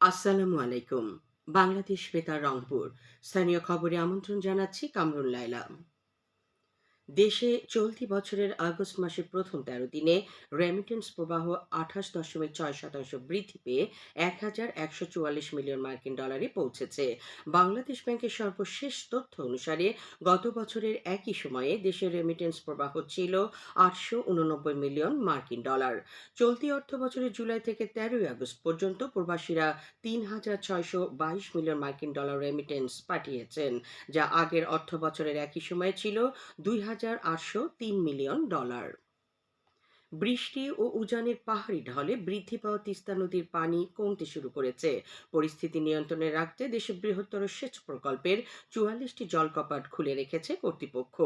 আসসালামু আলাইকুম। বাংলাদেশ বেতার রংপুর। স্থানীয় খবরে আমন্ত্রণ জানাচ্ছি কামরুল দেশে চলতি বছরের আগস্ট মাসের প্রথম তেরো দিনে রেমিটেন্স প্রবাহ আঠাশ দশমিক ছয় শতাংশ বৃদ্ধি পেয়ে এক হাজার একশো চুয়াল্লিশ মিলিয়ন মার্কিন ডলারে পৌঁছেছে। বাংলাদেশ ব্যাংকের সর্বশেষ তথ্য অনুসারে গত বছরের একই সময়ে দেশের রেমিটেন্স প্রবাহ ছিল আটশো উননব্বই মিলিয়ন মার্কিন ডলার। চলতি অর্থ বছরের জুলাই থেকে তেরোই আগস্ট পর্যন্ত প্রবাসীরা তিন হাজার ছয়শো বাইশ মিলিয়ন মার্কিন ডলার রেমিটেন্স পাঠিয়েছেন, যা আগের অর্থ বছরের একই সময়ে ছিল দুই হাজার আটশো তিন মিলিয়ন ডলার। বৃষ্টি ও উজানের পাহাড়ি ঢলে বৃদ্ধি পাওয়া তিস্তা নদীর পানি কমতে শুরু করেছে। পরিস্থিতি নিয়ন্ত্রণে রাখতে দেশের বৃহত্তর সেচ প্রকল্পের চুয়াল্লিশটি জলকপাট খুলে রেখেছে কর্তৃপক্ষ।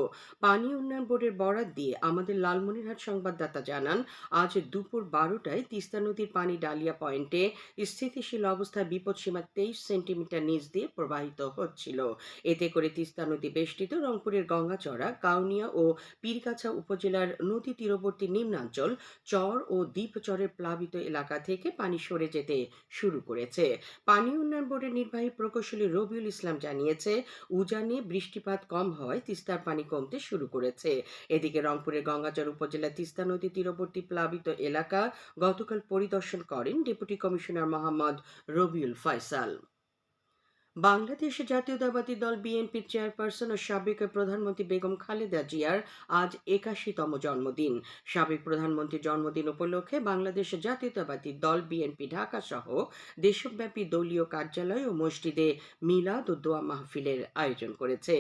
পানি উন্নয়ন বোর্ডের বরাত দিয়ে আমাদের লালমনিরহাট সংবাদদাতা জানান, আজ দুপুর বারোটায় তিস্তা নদীর পানি ডালিয়া পয়েন্টে স্থিতিশীল অবস্থায় বিপদসীমা তেইশ সেন্টিমিটার নিচ দিয়ে প্রবাহিত হচ্ছিল। এতে করে তিস্তা নদী বেষ্টিত রংপুরের গঙ্গাচড়া, কাউনিয়া ও পীরগাছা উপজেলার নদী তীরবর্তী নিম্নাঞ্চল চর ও দ্বীপচরের প্লাবিত এলাকা থেকে পানি সরে যেতে শুরু করেছে। পানি উন্নয়ন বোর্ডের নির্বাহী প্রকৌশলী রবিউল ইসলাম জানিয়েছে, উজানে বৃষ্টিপাত কম হওয়ায় তিস্তার পানি কমতে শুরু করেছে। এদিকে রংপুরের গঙ্গাচর উপজেলা তিস্তা নদী তীরবর্তী প্লাবিত এলাকা গতকাল পরিদর্শন করেন ডেপুটি কমিশনার মোহাম্মদ রবিউল ফয়সাল। বাংলাদেশ জাতীয়তাবাদী দল বিএনপির চেয়ারপারসন ও সাবেক প্রধানমন্ত্রী বেগম খালেদা জিয়ার আজ একাশিতম জন্মদিন। সাবেক প্রধানমন্ত্রীর জন্মদিন উপলক্ষে বাংলাদেশ জাতীয়তাবাদী দল বিএনপি ঢাকা সহ দেশব্যাপী দলীয় কার্যালয় ও মসজিদে মিলাদ ও দোয়া মাহফিলের আয়োজন করেছে।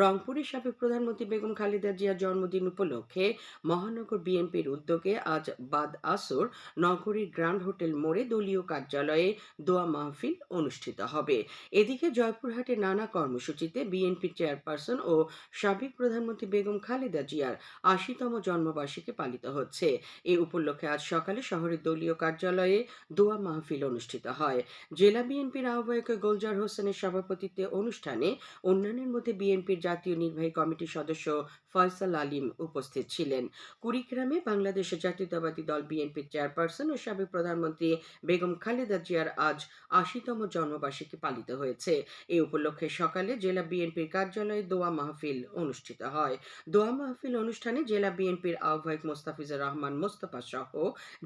রংপুরের সাবেক প্রধানমন্ত্রী বেগম খালেদা জিয়ার জন্মদিন উপলক্ষে মহানগর বিএনপির উদ্যোগে আজ বাদ আসর নগরীর গ্র্যান্ড হোটেল মোড়ে দলীয় কার্যালয়ে দোয়া মাহফিল অনুষ্ঠিত হবে। এদিকে জয়পুরহাটে নানা কর্মসূচিতে বিএনপি চেয়ারপারসন ও সাবেক প্রধানমন্ত্রী বেগম খালেদা জিয়ার আশিতম জন্মবার্ষিকী পালিত হচ্ছে। এ উপলক্ষে আজ সকালে শহরের দলীয় কার্যালয়ে দোয়া মাহফিল অনুষ্ঠিত হয়। জেলা বিএনপির আহ্বায়ক গোলজার হোসেনের সভাপতিত্বে অনুষ্ঠানে অন্যান্যের মধ্যে বিএনপির জাতীয় নির্বাহী কমিটির সদস্য ফয়সাল আলিম উপস্থিত ছিলেন। কুড়িগ্রামে বাংলাদেশ জাতীয়তাবাদী দল বিএনপির চেয়ারপারসন ও সাবেক প্রধানমন্ত্রী বেগম খালেদা জিয়ার আজ আশিতম জন্মবার্ষিকী পালিত হয়েছে। এ উপলক্ষে সকালে জেলা বিএনপির কার্যালয়ে দোয়া মাহফিল অনুষ্ঠিত হয়। দোয়া মাহফিল অনুষ্ঠানে জেলা বিএনপির আহ্বায়ক মোস্তাফিজুর রহমান মোস্তফা সহ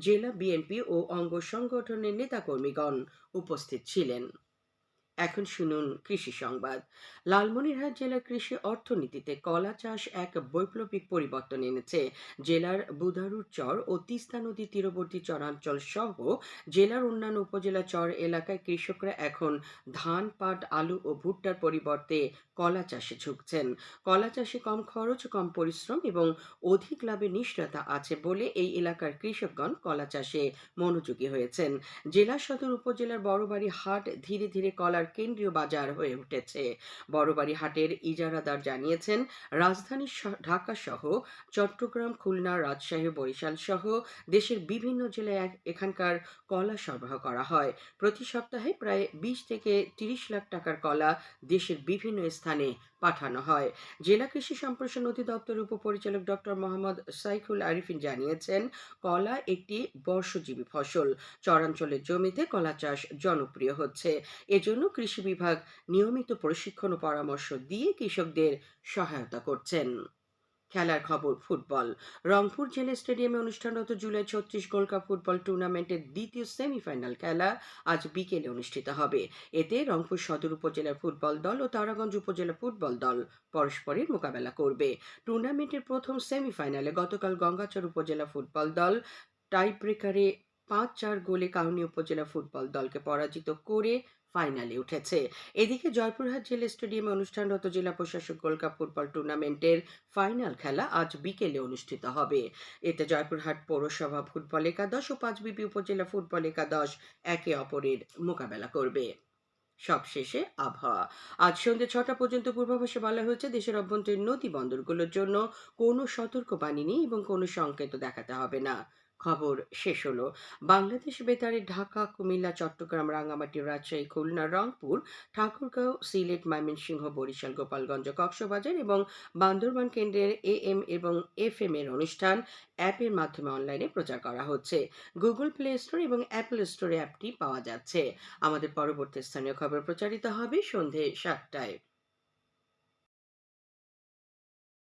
জেলা বিএনপি ও অঙ্গ সংগঠনের নেতাকর্মীগণ উপস্থিত ছিলেন। এখন শুনুন কৃষি সংবাদ। লালমনিরহাট জেলার কৃষি অর্থনীতিতে কলা চাষ এক বৈপ্লবিক পরিবর্তন এনেছে। জেলার বুধারুর চর ও তিস্তা নদী তীরবর্তী চরাঞ্চল সহ জেলার অন্যান্য উপজেলা চর এলাকায় কৃষকরা এখন ধান, পাট, আলু ও ভুট্টার পরিবর্তে কলা চাষে ঝুঁকছেন। কলা চাষে কম খরচ, কম পরিশ্রম এবং অধিক লাভের নিশ্চয়তা আছে বলে এই এলাকার কৃষকগণ কলা চাষে মনোযোগী হয়েছেন। জেলা সদর উপজেলার বড়বাড়ি হাট ধীরে ধীরে কলার কেন্দ্রীয় বাজার হয়ে উঠেছে। বড়বাড়ি হাটের ইজারাদার জানিয়েছেন, রাজধানী ঢাকা সহ চট্টগ্রাম, খুলনা, রাজশাহী, বরিশাল সহ দেশের বিভিন্ন জেলায় এখানকার কলা সরবরাহ করা হয়। প্রতি সপ্তাহে প্রায় বিশ থেকে তিরিশ লাখ টাকার কলা দেশের বিভিন্ন স্থানে পাঠানো হয়। জেলা কৃষি সম্প্রসারণ অধিদপ্তর উপপরিচালক ডক্টর মোহাম্মদ সাইফুল আরিফিন জানিয়েছেন, কলা একটি বর্ষজীবী ফসল। চরাঞ্চলের জমিতে কলা চাষ জনপ্রিয় হচ্ছে। এজন্য কৃষি বিভাগ নিয়মিত প্রশিক্ষণ ও পরামর্শ দিয়ে কৃষকদের সহায়তা করছেন। খেলার খবর ফুটবল। রংপুর জেলা স্টেডিয়ামে অনুষ্ঠানরত জুলাই ছত্রিশ গোল্ড কাপ ফুটবল টুর্নামেন্টের দ্বিতীয় সেমিফাইনাল খেলা আজ বিকেলে অনুষ্ঠিত হবে। এতে রংপুর সদর উপজেলার ফুটবল দল ও তারাগঞ্জ উপজেলা ফুটবল দল পরস্পরের মোকাবেলা করবে। টুর্নামেন্টের প্রথম সেমিফাইনালে গতকাল গঙ্গাচর উপজেলা ফুটবল দল টাই ব্রেকারে পাঁচ চার গোলে কাউনি উপজেলা ফুটবল দলকে পরাজিত করে ফাইনালে উঠেছে। এদিকে জয়পুরহাট জেলা স্টেডিয়ামে অনুষ্ঠানরত জেলা প্রশাসক গোল্ড কাপ ফুটবল টুর্নামেন্টের ফাইনাল খেলা আজ বিকেলে অনুষ্ঠিত হবে। এতে জয়পুরহাট পৌরসভা ফুটবল একাদশ ও পাঁচবিবি উপজেলা ফুটবল একাদশ একে অপরের মোকাবেলা করবে। সবশেষে আবহাওয়া। আজ সন্ধ্যে ছটা পর্যন্ত পূর্বাভাসে বলা হয়েছে, দেশের অভ্যন্তরীণ নদী বন্দরগুলোর জন্য কোনো সতর্কবাণী নেই এবং কোনো সংকেত দেখাতে হবে না। খবর শেষ হলো। বাংলাদেশ বেতারে ঢাকা, কুমিল্লা, চট্টগ্রাম, রাঙ্গামাটি, রাজশাহী, খুলনা, রংপুর, ঠাকুরগাঁও, সিলেট, ময়মনসিংহ, বরিশাল, গোপালগঞ্জ, কক্সবাজার এবং বান্দরবান কেন্দ্রের এ এম এবং এফ এম এর অনুষ্ঠান অ্যাপের মাধ্যমে অনলাইনে প্রচার করা হচ্ছে। গুগল প্লে স্টোর এবং অ্যাপল স্টোরে অ্যাপটি পাওয়া যাচ্ছে। আমাদের পরবর্তী স্থানীয় খবর প্রচারিত হবে সন্ধে সাতটায়।